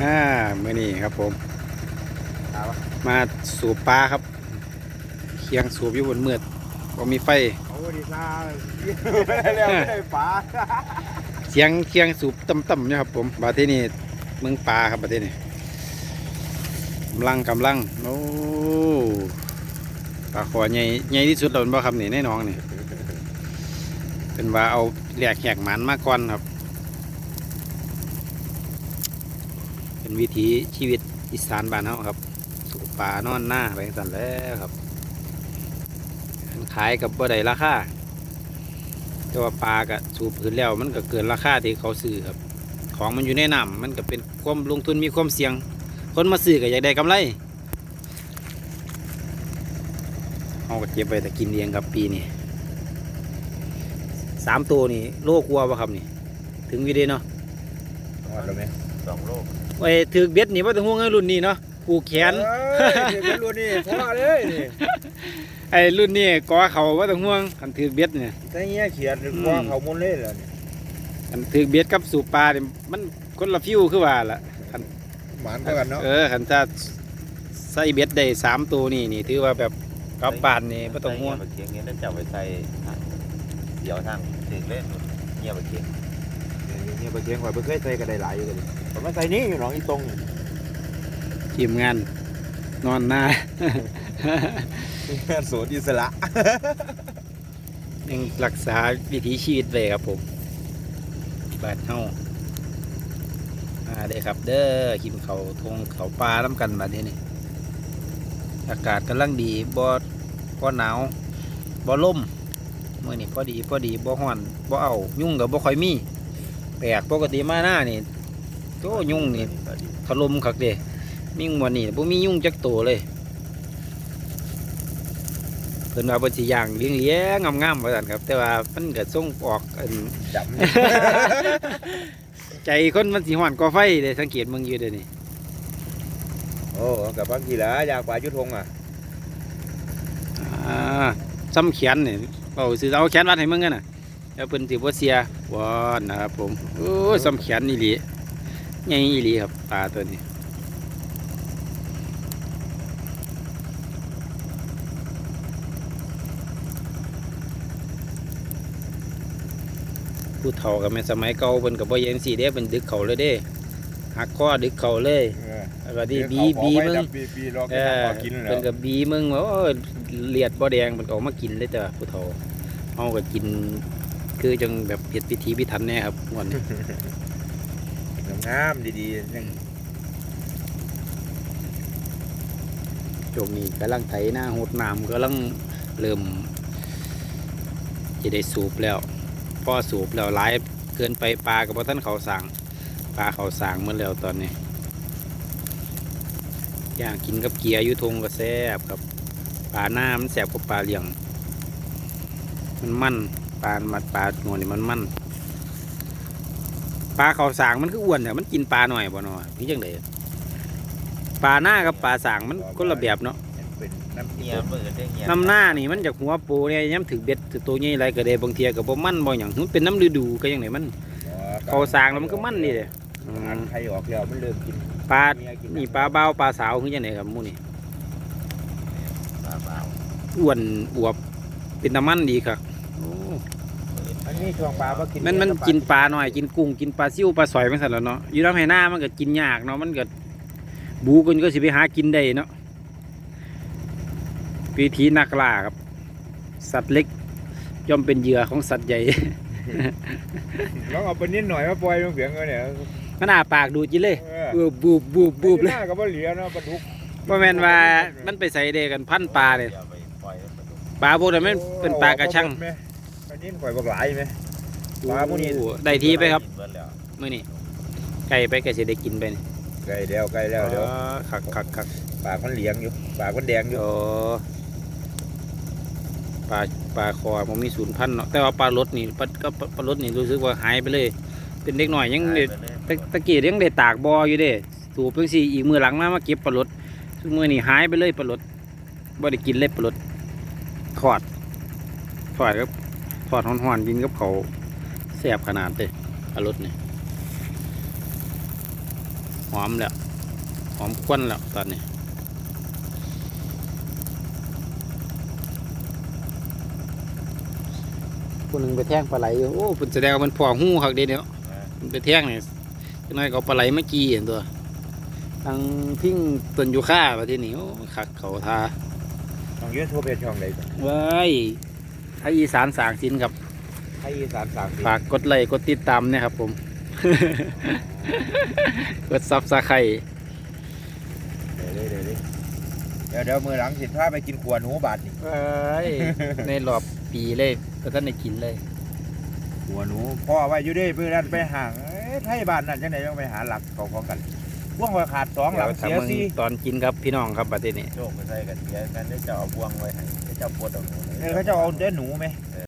อ่ามื่อนี้ครับผมเอาวะมาสูบปลาครับ เคียงสูบอยู่บนเมือดก็มีไฟโอ้ดีซ่าไม่ได้แล้วไม่ได้ป๋าเสียงเคียงสูบต่ำๆเนะครับ ผมบาที่นี่เมืองปลาครับบาที่นี่กำลังกำลังโอ้ปลาขอใหญ่ใหญ่ที่สุดแล้วเป็นบ่ครับนี่ในหน้องนี่เป็นว่าเอาแหลกแหกหมันมาก่อนครับ เป็นวิถีชีวิตอีสานบ้านเฮาครับสูบปลานอนหน้าไปสั่นแล้วครับขายกับบ่ได้ราคาแต่ว่าปลาก็สูบพื้นแล้วมันก็เกินราคาที่เขาซื้อครับ ของมันอยู่ในน้ำมันก็เป็นความลงทุนมีความเสี่ยง คนมาซื้อก็อยากได้กำไรเอาก็เก็บไว้แต่กินเองครับปีนี้สามตัวนี่โลกลัวปะครับนี่ ถึงวิดีเนาะหมดแล้วไหมสองโลก ไว้ถือเบ็ดนี่ว่าต้องห่วงไอ้รุ่นนี้เนาะผูกแขนเอ้ยเดี๋ยวไม่รู้นี่พ่อเลยนี่ไอ้รุ่นนี้กอเขาว่าต้องห่วงคันถือเบ็ดเนี่ยแต่เงี้ยเขียนหรือว่าเขามุนเล่นแล้วนี่คันถือเบ็ดกับสูบปลาเนี่ยมันคนละฟิวคือว่าล่ะหมานก็กันเนาะเออคันถ้าใส่เบ็ดได้สามตัวนี่นี่ถือว่าแบบกลับบ้านนี่ไม่ต้องห่วงเงียบเคียงเงี้ยนั่นจะเอาไปใส่เดี๋ยวทางถึงเล่นเงียบเคียงเงี้ยไปเชียงข่อยไปเคยใส่ก็ได้หลายอยู่เลยผมมาใส่นี่อยู่หนองอีตรงนี่ทีมงาน นอนหน้าโสดอิสระยังรักษาวิถีชีวิตไว้ครับผมบ้านเฮาอ่าเด้อครับ เด้อกินเขาวทงเขาวปลาน้ำกันบัดนี้นี่ อากาศกำลังดีบ่บ่หนาวบ่ลมเมื่อนี่พอดีพอดีบ่ฮ้อนบ่เอา ยุ่งกับบ่ค่อยมีแปลกปกติมาหน้านี่โตยุ่งนี่ถล่มคักเด้มิ่งวันนี้บ่มียุ่งจักตัวเลยเพิ่นว่าเพิ่นสิย่างเลี้ยงเลี้ยงงามๆว่าซั่นครับ แต่ว่ามันก็ส่งออกอันดใจคนมันสิฮ้อนกว่าไฟเด้สังเกตมึงอยู่เด้อนี่ำโอ้กับบางทีละอยากปลายุทงอะอ่าซ้ำแขนนี่เอาสิเอาแขนวัดให้มึงกันน่ะ แล้วเพิ่นสิบ่เสียวอนนะครับผมโอ้ยซ้ำแขนอีหลีใหญ่อีหลีครับปลาตัวนี้ผู้เฒ่ากับแม่นสมัยเก่าเพิ่นก็บ่เย็นสิเด้เพิ่นดึกเขาเลยเด้หักคอดึกเขาเลยแล้วก็ดีบีบีมึงบีบีรอเอกินอพอกินแล้เพิ่วนก็บีมึงว่าโอ้ยเลียดบ่แดงมันก็ออกมากินเลยจ้ะผู้เฒ่าเฮาก็กิน คือจังแบบเฮ็ดพิธีพิถันแน่ครับม่วันนี้งามๆดีๆยังช่วงนี้กำลังไถหน้าหดน้ำกำลังเริ่มจะได้สูบแล้วพอสูบแล้วหลายเกินไปปลากับท่านเขาสั่งปลาเขาสั่งหมดแล้วตอนนี้ย่างกินกับเกียร์อยุทงก็แซ่บครับปลาหน้ามันแซ่บกว่าปลาเลี้ยง มันมัน ปลามัดปลาหนวนี่มันมันปลาเขาสางมันคืออ้วนเนี่ยมันกินปลาหน่อยบ่เนาะนี่จังไดปลาหน้ากับปลาสางมันคนละแบบเนาะเป็นน้ำเงีเงี้ยยบมือได้เงียบน้ำหน้านี่มันจากหัวปูเนี่ยย้ำถึงเบ็ดถึงตัวใหญ่ไรก็ได้บางเทียกับบ่มันบ่อย่างมันเป็นน้ำฤดูก็ยังไงมันเขาสางแล้วมันก็มันนี่เลยอืมใครออกแล้วมันเริ่มกินปลาเมียกินี่ปลาเบาปลาสาวคือจังไดครับหมูนี่ปลาเปล่าอ้วนอวบเป็นน้ำมันดีครับ โอ้อันนี้ช่วงปลาบ่กินมันมันกินปลาหน่อยกินกุ้งกินปลาซิวปลาสอยมันสั่นแหล้วเนาะอยู่น้ำไหหน้ามันก็กินยากเนาะมันก็บูกันก็สิไปหากินได้เนาะวิธีนักล่าครับ สัตว์เล็กย่อมเป็นเหยื่อของสัตว์ใหญ่ลองเอาไปนิดหน่อยมาปล่อยลงเสียงเอาเนี่ยมันอาปากดูดจิเลยเออบูบบูบบูบบูบเลยหน้าก็บ่เหลียเนาะปลาดุกว่าแม่นว่ามันไปใส่เดกันพันปลาเลยดี๋วไปปล่อยมันดูปลาพวกนั้นมันเป็นปลากระชัง ไหมปลานิ่นข่อยบักหลายไหมปลาพวกนี้โอ้ได้ทีไปครับเบิดแล้วมื้อนี้ไก่ไปไก่สิได้กินไปนี่ไกลแล้วไกลแล้วเดี๋ยวอ๋อคักคักคักปากมันเหลียงอยู่ปากมันแดงอยู่โอ้ปลาปลาคอมันมีศูนย์พันเนาะแต่ว่าปลารสนี่ปลาก็ปลารสนี่รู้สึกว่าหายไปเลย เป็นเด็กหน่อยยังเด็กหายไปเลยตะตะกี้ยังได้ตากบออยู่เด้สูบเพิ่งสิอีกมือหลังมามาเก็บปลารสซึ่งมือนี่หายไปเลยปลารสบ่ได้กินเลยปลารสทอดทอดครับท อดห่อนๆกินกับเขาวแซ่บขนาดเลยปลารสนี่หอมแล้วหอมควันแล้วตอนนี้คนหนึ่งไปแท่งปลาไหลอยู่โอ้เป็นแสดงว่ามันพอหู้คักเดีเนาะมันไปแท่งเนี่ยจังน้อยก็เอาปลาไหลมากี้เห็นตัวทางพิ้งต้นยูค่ามาที่นี่โอ้ขักเขาทาช่องยูทูบเป็นช่องใดจ้ะไว้ ไทยอีสานสางสินครับไทยอีสานสามสิบฝากกดไลค์กดติดตามเนะครับผม กดซับสไครต์เดี๋ยวเดี๋ยวเดี๋ยวเดี๋ยวเดี๋ยวมือหลังสิพาไปกินขวหนูบาทนี่ไว้ในรอบปีเลยก็ท่านได้กินเลยขวหนูพ่อไว้อยู่เด้เพื่อนั้นไปห่างเอ้ยไทยบ้านนั่นจังไหนต้องไปหาหลักเขาของกัน พ่วงไว้ขาดสองหลังดี๋วเสียถ้ามึงสี่ตอนกินครับพี่น้องครับบัดนี้โชคไปใส่กันเสียกันได้เจ้าเอาบวงไว้ให้ได้เจ้าปวดเอาหนูเออเขาจะเอาเด้อหนูไหม